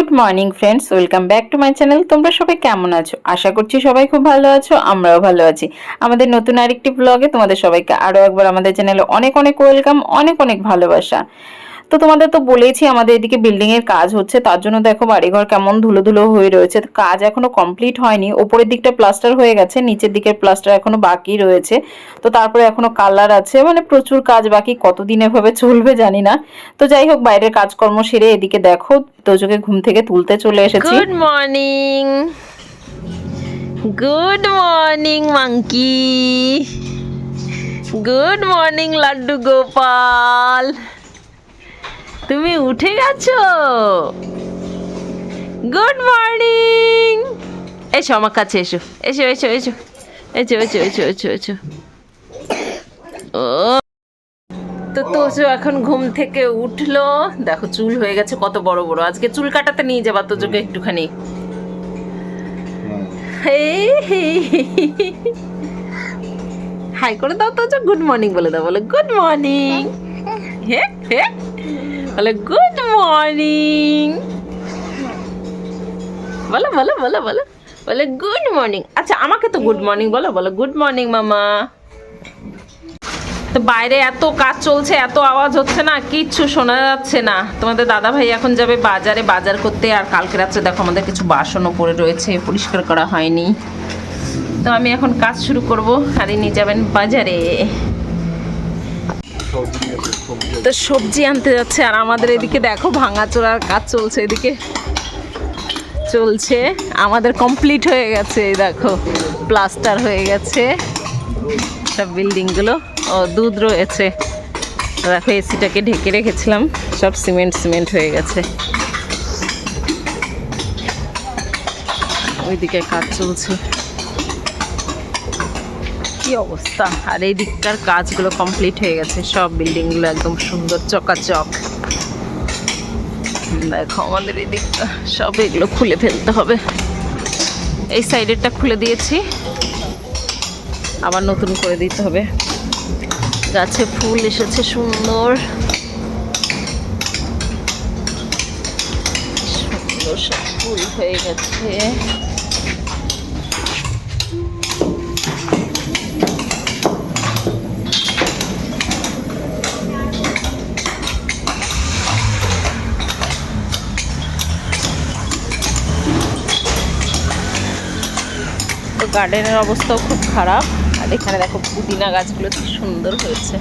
Good morning friends, welcome back to my channel. তোমরা সবাই কেমন আছো? আশা করছি সবাই খুব ভালো আছো, আমরাও ভালো আছি। আমাদের নতুন আরেকটি ব্লগে তোমাদের সবাইকে আরও একবার আমাদের চ্যানেলে অনেক অনেক ওয়েলকাম অনেক অনেক ভালোবাসা। তো তোমাদের তো বলেইছি আমাদের এদিকে বিল্ডিং এর কাজ হচ্ছে, তার জন্য দেখো বাড়িঘর কেমন ধুলো ধুলো হয়ে রয়েছে। কাজ এখনও কমপ্লিট হয়নি, ওপরের দিকটা প্লাস্টার হয়ে গেছে, নিচের দিকের প্লাস্টার এখনও বাকি রয়েছে। তো তারপরে এখনও কালার আছে মানে প্রচুর কাজ বাকি, কতদিন এভাবে চলবে জানি না। তো যাই হোক, বাইরের কাজকর্ম সেরে এদিকে দেখো, তোজোকে ঘুম থেকে তুলতে চলে এসেছি। Good morning good morning monkey good morning Laddu Gopal! তুমি উঠে গেছো? গুড মর্নিং এসো আমার কাছে এসো। এসো এসো এসো। এসো এসো এসো এসো এসো। ও। তো তোজো এখন ঘুম থেকে উঠল। দেখো চুল হয়ে গেছে কত বড় বড়। আজকে চুল কাটাতে নিয়ে যাবা তোজোকে একটুখানি। হাই করে দাও তোজো। গুড মর্নিং বলে দাও। বলে গুড মর্নিং হে হে। বলে গুড মর্নিং বলো বলো বলো বলো, বলে গুড মর্নিং আচ্ছা আমাকে তো গুড মর্নিং বলো বলো গুড মর্নিং মামা. তো বাইরে এত কাজ চলছে, এত আওয়াজ হচ্ছে না, কিচ্ছু শোনা যাচ্ছে না। তোমাদের দাদা ভাই এখন যাবে বাজারে, বাজার করতে, আর কালকে রাত্রে দেখো আমাদের কিছু বাসনও পড়ে রয়েছে, পরিষ্কার করা হয়নি। তো আমি এখন কাজ শুরু করব, আর ইনি যাবেন বাজারে। তো সবজি আনতে যাচ্ছে আর আমাদের এদিকে দেখো ভাঙাচোরার কাজ চলছে এদিকে। চলছে। আমাদের কমপ্লিট হয়ে গেছে দেখো। প্লাস্টার হয়ে গেছে। সব বিল্ডিংগুলো ও, দুধ রয়েছে। দেখো এসিটাকে ঢেকে রেখেছিলাম। সব সিমেন্ট সিমেন্ট হয়ে গেছে। ওইদিকে কাজ চলছে। কি অবস্থা? আর এই দিককার কাজগুলো কমপ্লিট হয়ে গেছে। সব বিল্ডিংগুলো একদম সুন্দর চকাচক। দেখো আমাদের এই দিকটা। সব এগুলো খুলে ফেলতে হবে। এই সাইডেরটা খুলে দিয়েছি। আবার নতুন করে দিতে হবে। গাছে ফুল এসেছে সুন্দর। সুন্দর সব ফুল হয়ে গেছে। গার্ডেনের অবস্থাও খুব খারাপ। আর এখানে দেখো পুদিনা গাছগুলো কি সুন্দর হয়েছে।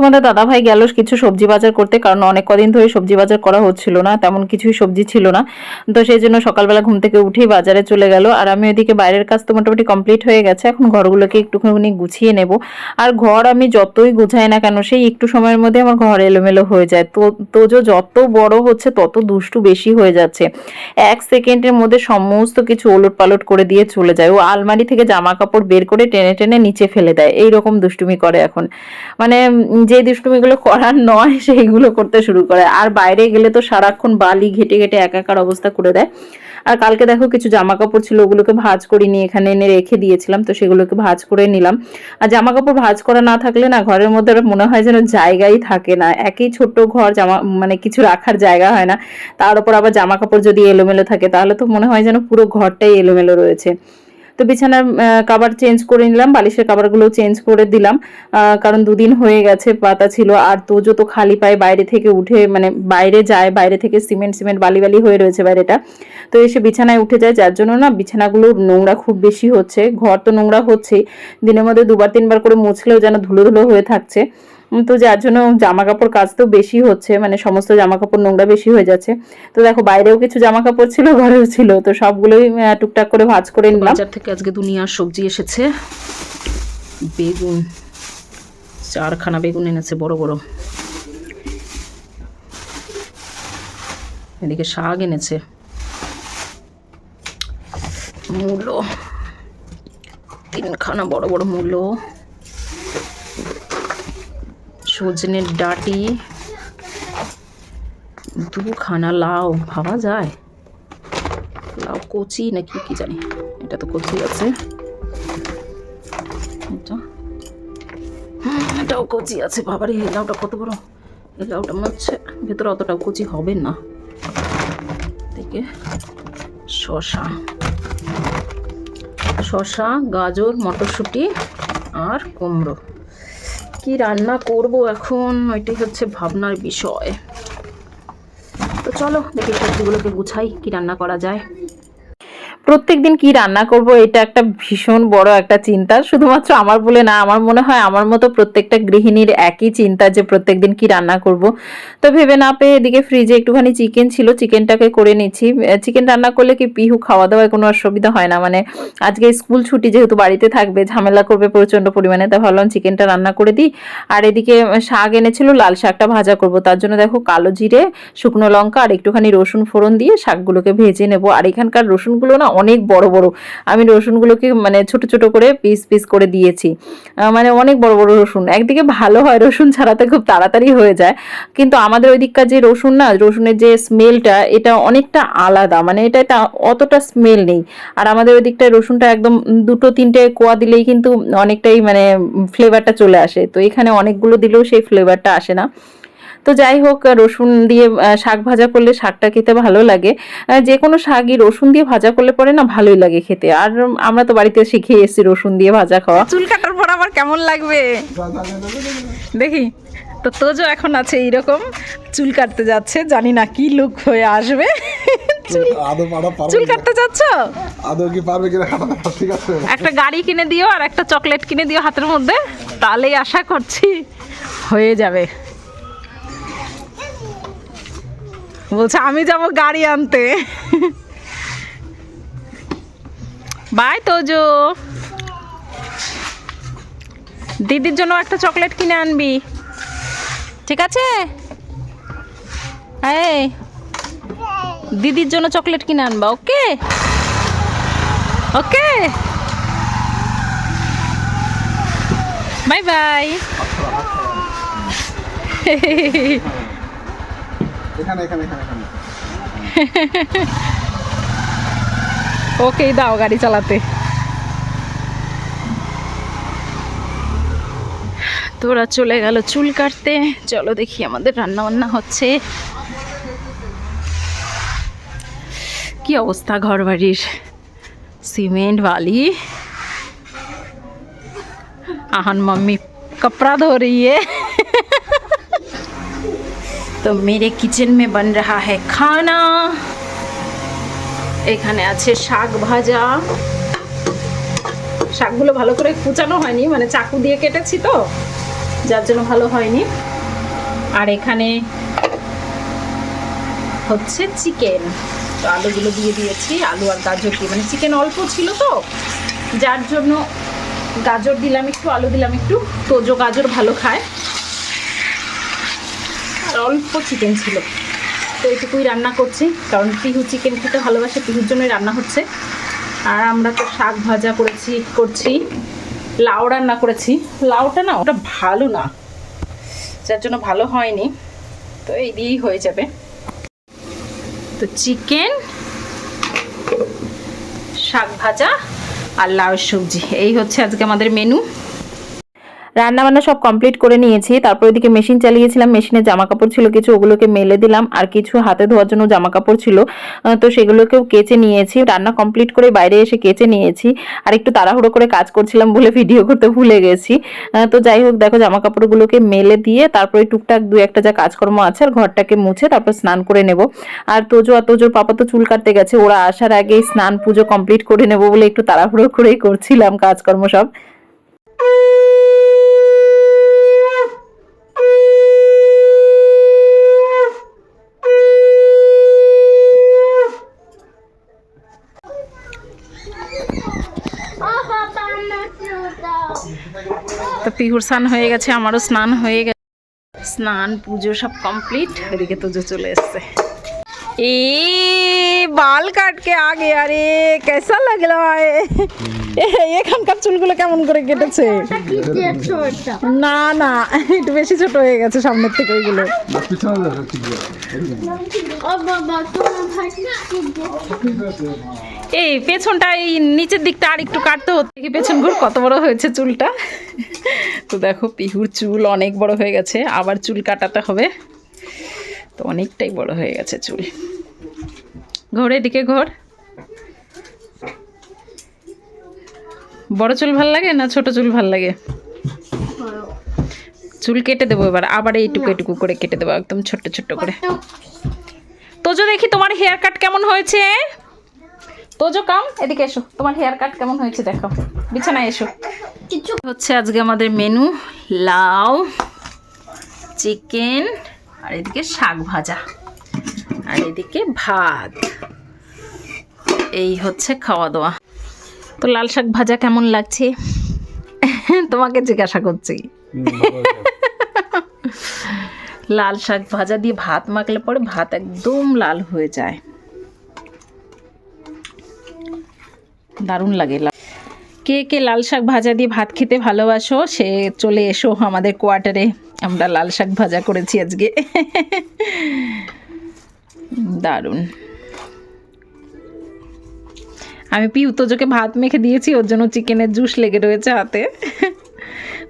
তোমাদের দাদা ভাই গেল কিছু সবজি বাজার করতে, কারণ অনেক কদিন ধরে সবজি বাজার করা হচ্ছিল না, তেমন কিছুই সবজি ছিল না। তো সেই জন্য সকালবেলা ঘুম থেকে উঠেই বাজারে চলে গেল। আর আমি ওইদিকে বাইরের কাজ তো মোটামুটি কমপ্লিট হয়ে গেছে, এখন ঘরগুলোকে একটুখানি গুছিয়ে নেব। আর ঘর আমি যতই গুছাই না কেন, সেই একটু সময়ের মধ্যে আমার ঘর এলোমেলো হয়ে যায়। তো তোজো যত বড় হচ্ছে, তত দুষ্টু বেশি হয়ে যাচ্ছে। এক সেকেন্ডের মধ্যে সমস্ত কিছু ওলট পালট করে দিয়ে চলে যায়। ও আলমারি থেকে জামা কাপড় বের করে টেনে টেনে নিচে ফেলে দেয়। এই রকম দুষ্টুমি করে এখন। মানে যে দুষ্টুমিগুলো করার নয়, সেইগুলো করতে শুরু করে। আর বাইরে গেলে তো সারাক্ষণ বালি ঘেটে ঘেটে একাকার অবস্থা করে দেয়। আর কালকে দেখো কিছু জামা কাপড় ছিল, ওগুলোকে ভাজ করে নিয়ে এখানে এনে রেখে দিয়েছিলাম, তো সেগুলোকে ভাজ করে নিলাম। আর জামা কাপড় ভাজ করা না থাকলে না ঘরের মধ্যে মনে হয় যেন জায়গাই থাকে না। একই ছোট্ট ঘর, জামা মানে কিছু রাখার জায়গা হয় না। তার উপর আবার জামা কাপড় যদি এলোমেলো থাকে, তাহলে তো মনে হয় যেন পুরো ঘরটাই এলোমেলো রয়েছে। তো বিছানার কাবার চেঞ্জ করে নিলাম, বালিশের কাবারগুলো চেঞ্জ করে দিলাম। কারণ দুদিন হয়ে গেছে, পাতা ছিল, আর তো খালি পায়ে বাইরে থেকে উঠে মানে বাইরে যায়, বাইরে থেকে সিমেন্ট সিমেন্ট, বালি বালি হয়ে রয়েছে বাইরেটা। তো এসে বিছানায় উঠে যায়, যার জন্য না বিছানাগুলো নোংরা খুব বেশি হচ্ছে। ঘর তো নোংরা হচ্ছেই, দিনের মধ্যে দুবার, তিনবার করে মুছলেও যেন ধুলো ধুলো হয়ে থাকছে। তো যার জন্য জামা কাপড় কাজ তো বেশি হচ্ছে মানে সমস্ত জামা কাপড় নোংরা বেশি হয়ে যাচ্ছে। তো দেখো বাইরেও কিছু জামা কাপড় ছিল ঘরেও ছিল তো সবগুলোই টুকটাক করে ভাঁজ করে নিলাম। বাজার থেকে আজকে দুনিয়ার সবজি এসেছে। বেগুন চারখানা বেগুন এনেছে বড় বড়। এদিকে শাক এনেছে। মূলো তিনখানা বড় বড় মূলো। সজনের ডাটি। দুখানা লাউ ভাবা যায়? লাউ কচি নাকি কি জানি? এটা তো কচি আছে। এটা? হুম, এটাও কচি আছে বাবারে এই লাউটা কত বড়? এই লাউটা মনে হচ্ছে ভেতরে অতটা কুচি হবে না। থেকে শশা শশা গাজর মটরশুঁটি আর কুমড়ো। কি রান্না করব এখন? ওইটাই হচ্ছে ভাবনার বিষয়। তো চলো, দেখি সবজিগুলোকে গুছাই, কি রান্না করা যায়। প্রত্যেকদিন কি রান্না করব, এটা একটা ভীষণ বড় একটা চিন্তা। শুধুমাত্র আমার বলে না, আমার মনে হয় আমার মতো প্রত্যেকটা গৃহিণীর একই চিন্তা যে প্রত্যেক দিন কি রান্না করব। তো ভেবে না পেয়ে এদিকে ফ্রিজে একটুখানি চিকেন ছিল চিকেনটাকে করে নিচ্ছি। চিকেন রান্না করলে কি পিহু খাওয়া দাওয়ায় কোনো অসুবিধা হয় না? মানে আজকে স্কুল ছুটি যেহেতু বাড়িতে থাকবে, ঝামেলা করবে প্রচণ্ড পরিমাণে তা ভাবলাম চিকেনটা রান্না করে দিই। আর এদিকে শাক এনেছিল, লাল শাকটা ভাজা করব। তার জন্য দেখো কালো জিরে, শুকনো লঙ্কা আর একটুখানি রসুন ফোড়ন দিয়ে শাকগুলোকে ভেজে নেব। আর এখানকার রসুনগুলো না অনেক বড় বড়। আমি রসুনগুলোকে মানে ছোট ছোট করে পিস পিস করে দিয়েছি। মানে অনেক বড় বড় রসুন। একদিকে ভালো হয় রসুন ছাড়াতে খুব তাড়াতাড়ি হয়ে যায়। কিন্তু আমাদের ওই যে রসুন না, রসুনের যে স্মেলটা এটা অনেকটা আলাদা। মানে এটা এটা অতটা স্মেল নেই। আর আমাদের ওই দিকটায় রসুনটা একদম দুটো, তিনটে কোয়া দিলেই কিন্তু অনেকটাই মানে ফ্লেভারটা চলে আসে। তো এখানে অনেকগুলো দিলেও সেই ফ্লেভারটা আসে না। তো যাই হোক রসুন দিয়ে শাক ভাজা করলে শাকটা খেতে ভালো লাগে। যে কোনো শাকই রসুন দিয়ে ভাজা করলে পরে না ভালোই লাগে খেতে। আর আমরা তো বাড়িতে শিখে এসেছি রসুন দিয়ে ভাজা খাওয়া। চুল কাটার পর আবার কেমন লাগবে? দেখি। তো তোজো এখন আছে এইরকম চুল কাটতে যাচ্ছে জানি না কি লুক হয়ে আসবে। চুল- আদৌ পারা পারবে চুল কিনা? কাটতে যাচ্ছ? আদৌ কি পারবে কিনা ঠিক আছে। একটা গাড়ি কিনে দিও আর একটা চকলেট কিনে দিও হাতের মধ্যে তাহলেই আশা করছি হয়ে যাবে। বলছে, আমি যাব গাড়ি আনতে। বাই, তোজো। দিদির জন্য একটা চকলেট কিনে আনবি। ঠিক আছে? দিদির জন্য চকলেট কিনে আনবা, ওকে? ওকে? Bye bye. ওকেই দাও গাড়ি চালাতে। তোরা চলে গেল চুল কাটতে। চলো দেখি আমাদের রান্না বান্না হচ্ছে। কি অবস্থা ঘর বাড়ির সিমেন্ট, বালি। আহান, মাম্মি, কপড়া ধরিয়ে। তো মেরে কিচেন মে বন রাহা খানা এখানে আছে শাক ভাজা। শাকগুলো ভালো করে কুচানো হয়নি মানে চাকু দিয়ে কেটেছি তো, যার জন্য ভালো হয়নি। আর এখানে হচ্ছে চিকেন। তো আলুগুলো দিয়ে দিয়েছি, আলু আর গাজর দিয়ে। মানে চিকেন অল্প ছিল তো, যার জন্য গাজর দিলাম একটু, আলু দিলাম একটু তোজো গাজর ভালো খায়। অল্প চিকেন ছিল। তো এইটুকুই রান্না করছি, কারণ পিহু চিকেন খেতে ভালোবাসে, পিহুর জন্যই রান্না হচ্ছে। আর আমরা তো শাক ভাজা করেছি, করছি, লাউ রান্না করেছি। লাউটা না ওটা ভালো না, যার জন্য ভালো হয়নি, তো এই দিয়েই হয়ে যাবে। তো চিকেন শাক ভাজা আর লাউ সবজি, এই হচ্ছে আজকে আমাদের মেনু রান্না বান্না সব কমপ্লিট করে নিয়েছি, তারপর ওইদিকে মেশিন চালিয়েছিলাম মেশিনে জামা কাপড় ছিল কিছু, ওগুলোকে মেলে দিলাম, আর কিছু হাতে ধোয়ার জন্য জামা কাপড় ছিল তো সেগুলোকেও কেচে নিয়েছি, রান্না কমপ্লিট করে বাইরে এসে কেচে নিয়েছি, আর একটু তাড়াহুড়ো করে কাজ করছিলাম বলে ভিডিও করতে ভুলে গেছি তো যাই হোক, দেখো জামা কাপড়গুলোকে মেলে দিয়ে তারপরে টুকটাক দু একটা যা কাজকর্ম আছে আর ঘরটাকে মুছে তারপর স্নান করে নেব, আর তোজো আর তোজোর পাপা তো চুল কাটতে গেছে, ওরা আসার আগেই স্নান পুজো কমপ্লিট করে নেব বলে একটু তাড়াহুড়ো করেই করছিলাম কাজকর্ম সব। তো পিহুর স্নান হয়ে গেছে, আমারও স্নান হয়ে গেছে। স্নান, পুজো সব কমপ্লিট এদিকে তুজো চলে এসছে। এ বাল কাটকে আগে, আরে কেসা লাগল এখানকার চুলগুলো কেমন করে কেটেছে? না না, একটু বেশি ছোট হয়ে গেছে সামনের থেকে এগুলো এই পেছনটা, এই নিচের দিকটা আর একটু কাটতে হতো। দেখি পেছন ঘুর, কত বড় হয়েছে চুলটা। তো দেখো, পিহুর চুল অনেক বড় হয়ে গেছে, আবার চুল কাটাতে হবে। তো অনেকটাই বড় হয়ে গেছে চুল। ঘোর, এদিকে ঘোর। বড় চুল ভালো লাগে না ছোট চুল ভালো লাগে? চুল কেটে দেবো এবার, আবার এইটুকু এইটুকু করে কেটে দেবো, একদম ছোট্ট ছোট্ট করে। তোজো দেখি তোমার হেয়ার কাট কেমন হয়েছে? তোজো কাম এদিকে এসো। তোমার হেয়ার কাট কেমন হয়েছে দেখো। বিছানায় এসো। কিছু হচ্ছে আজকে আমাদের মেনু, লাউ, চিকেন, আর এদিকে শাক ভাজা। আর এদিকে ভাত। এই হচ্ছে খাওয়া দাওয়া তো লাল শাক ভাজা কেমন লাগছে? তোমাকে জিজ্ঞাসা করছি। লাল শাক ভাজা দিয়ে ভাত মাখলে পরে ভাত একদম লাল হয়ে যায়। দারুণ লাগে লাল। কে কে লাল শাক ভাজা দিয়ে ভাত খেতে ভালোবাসো সে চলে এসো আমাদের কোয়ার্টারে। আমরা লাল শাক ভাজা করেছি আজকে। দারুণ। আমি পিউ তোজোকে ভাত মেখে দিয়েছি, ওর জন্য চিকেনের জুস লেগে রয়েছে হাতে।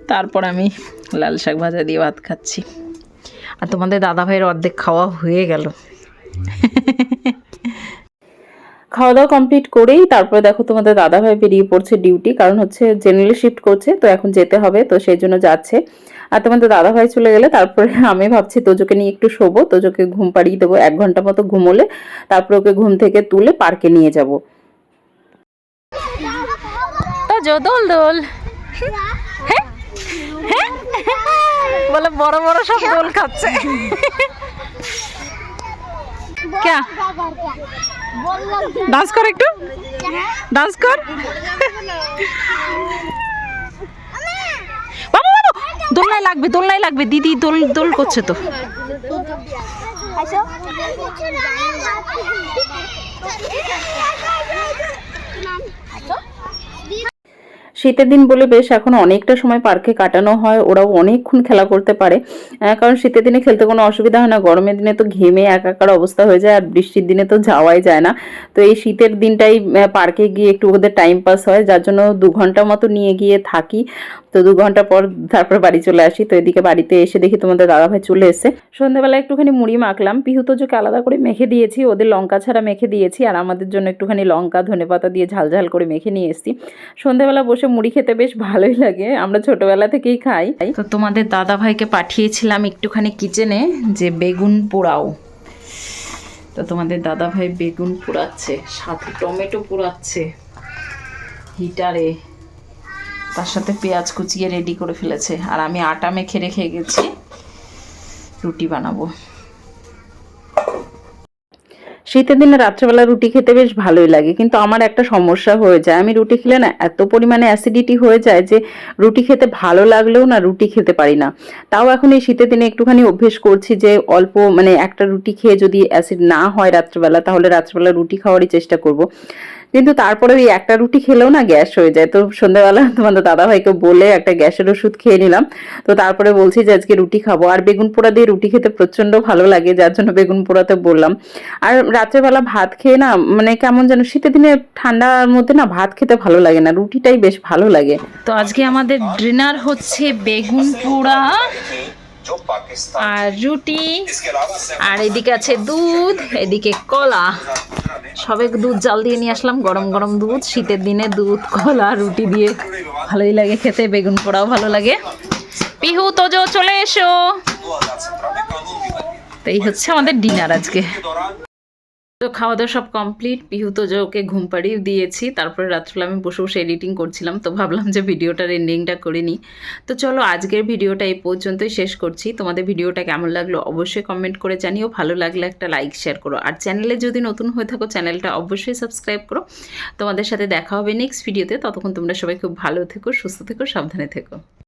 তারপর আমি লাল শাক ভাজা দিয়ে ভাত খাচ্ছি। আর তোমাদের দাদা ভাইয়ের অর্ধেক খাওয়া হয়ে গেল। খাওয়া দাওয়া কমপ্লিট করেই তারপরে দেখো তোমাদের দাদাভাই বেরিয়ে পড়ছে ডিউটি কারণ হচ্ছে জেনারেলি শিফট করছে তো এখন যেতে হবে তো সেই জন্য যাচ্ছে। আর তোমাদের দাদাভাই চলে গেলে তারপরে আমি ভাবছি তোজোকে নিয়ে একটু শোবো তোজোকে ঘুম পাড়িয়ে দেবো এক ঘণ্টা মতো ঘুমোলে তারপরে ওকে ঘুম থেকে তুলে পার্কে নিয়ে যাব। তোজো দোল দোল। বলে বড় বড় সব দোল খাচ্ছে। ডান্স কর একটু। ডান্স কর। বাবু বাবু দোলনায় লাগবে দোলনায় লাগবে। দিদি দোল দোল করছে তো। আসো। শীতের দিন বলে বেশ এখন অনেকটা সময় পার্কে কাটানো হয়, ওরাও অনেকক্ষণ খেলা করতে পারে। কারণ শীতের দিনে খেলতে কোনো অসুবিধা হয় না, গরমের দিনে তো ঘেমে একাকার অবস্থা হয়ে যায় আর বৃষ্টির দিনে তো যাওয়াই যায় না। তো এই শীতের দিনটাই পার্কে গিয়ে একটু ওদের টাইম পাস হয়, যার জন্য দু ঘণ্টা মতো নিয়ে গিয়ে থাকি। তো দু ঘণ্টা পর তারপর বাড়ি চলে আসি। তো এদিকে বাড়িতে এসে দেখি তোমাদের দাদাভাই চলে এসে সন্ধ্যাবেলা একটুখানি মুড়ি মাখলাম। পিহু তোজোকে আলাদা করে মেখে দিয়েছি, ওদের লঙ্কা ছাড়া মেখে দিয়েছি, আর আমাদের জন্য একটুখানি লঙ্কা, ধনেপাতা দিয়ে ঝাল ঝাল করে মেখে নিয়ে এসেছি। সন্ধ্যাবেলা বসে মুড়ি খেতে বেশ ভালোই লাগে। আমরা ছোটবেলা থেকেই খাই। তো তোমাদের দাদা ভাইকে পাঠিয়েছিলাম একটুখানি কিচেনে যে বেগুন পোড়াও। তো তোমাদের দাদা ভাই বেগুন পোড়াচ্ছে, সাথে টমেটো পোড়াচ্ছে, হিটারে, তার সাথে পেঁয়াজ কুচিয়ে রেডি করে ফেলেছে। আর আমি আটা মেখে রেখে গেছি, রুটি বানাবো। শীতের দিনে রাত্রেবেলা রুটি খেতে বেশ ভালোই লাগে, কিন্তু আমার একটা সমস্যা হয়ে যায়। আমি রুটি খেলে না এত পরিমাণে অ্যাসিডিটি হয়ে যায় যে রুটি খেতে ভালো লাগলেও না রুটি খেতে পারি না। তাও এখন এই শীতের দিনে একটুখানি অভ্যেস করছি যে অল্প মানে একটা রুটি খেয়ে যদি অ্যাসিড না হয় রাত্রেবেলা, তাহলে রাত্রেবেলা রুটি খাওয়ারই চেষ্টা করব। কিন্তু তারপরে ওই একটা রুটি খেলেও না গ্যাস হয়ে যায়। তো সন্ধ্যাবেলা তোমাদের দাদাভাইকে বলে একটা গ্যাসের ওষুধ খেয়ে নিলাম। তো তারপরে বলছি যে আজকে রুটি খাব। আর বেগুন পোড়া দিয়ে রুটি খেতে প্রচণ্ড ভালো লাগে, যার জন্য বেগুন পোড়াতে বললাম। আর রাত্রেবেলা ভাত খেয়ে না মানে কেমন যেন শীতের দিনে ঠান্ডার মধ্যে না ভাত খেতে ভালো লাগে না, রুটিটাই বেশ ভালো লাগে। তো আজকে আমাদের ডিনার হচ্ছে বেগুন পোড়া। আর রুটি আর এদিকে আছে দুধ এদিকে কলা। সবে দুধ জাল দিয়ে নিয়ে আসলাম গরম গরম দুধ। শীতের দিনে দুধ কলা রুটি দিয়ে ভালোই লাগে খেতে বেগুন পোড়াও ভালো লাগে। পিহু তোজো চলে এসো। এই হচ্ছে আমাদের ডিনার আজকে। তো খাওয়া দাওয়া সব কমপ্লিট পিহু তোজোকে ঘুম পাড়িয়ে দিয়েছি। তারপরে রাত্রিবেলা আমি বসে বসে এডিটিং করছিলাম। তো ভাবলাম যে ভিডিওটার এন্ডিংটা করে নিই। তো চলো আজকের ভিডিওটা এই পর্যন্তই শেষ করছি। তোমাদের ভিডিওটা কেমন লাগল অবশ্যই কমেন্ট করে জানিও। ভালো লাগলে একটা লাইক শেয়ার করো। আর চ্যানেলে যদি নতুন হয়ে থাকো চ্যানেলটা অবশ্যই সাবস্ক্রাইব করো। তোমাদের সাথে দেখা হবে নেক্সট ভিডিওতে ততক্ষণ তোমরা সবাই খুব ভালো থেকো, সুস্থ থেকো, সাবধানে থেকো।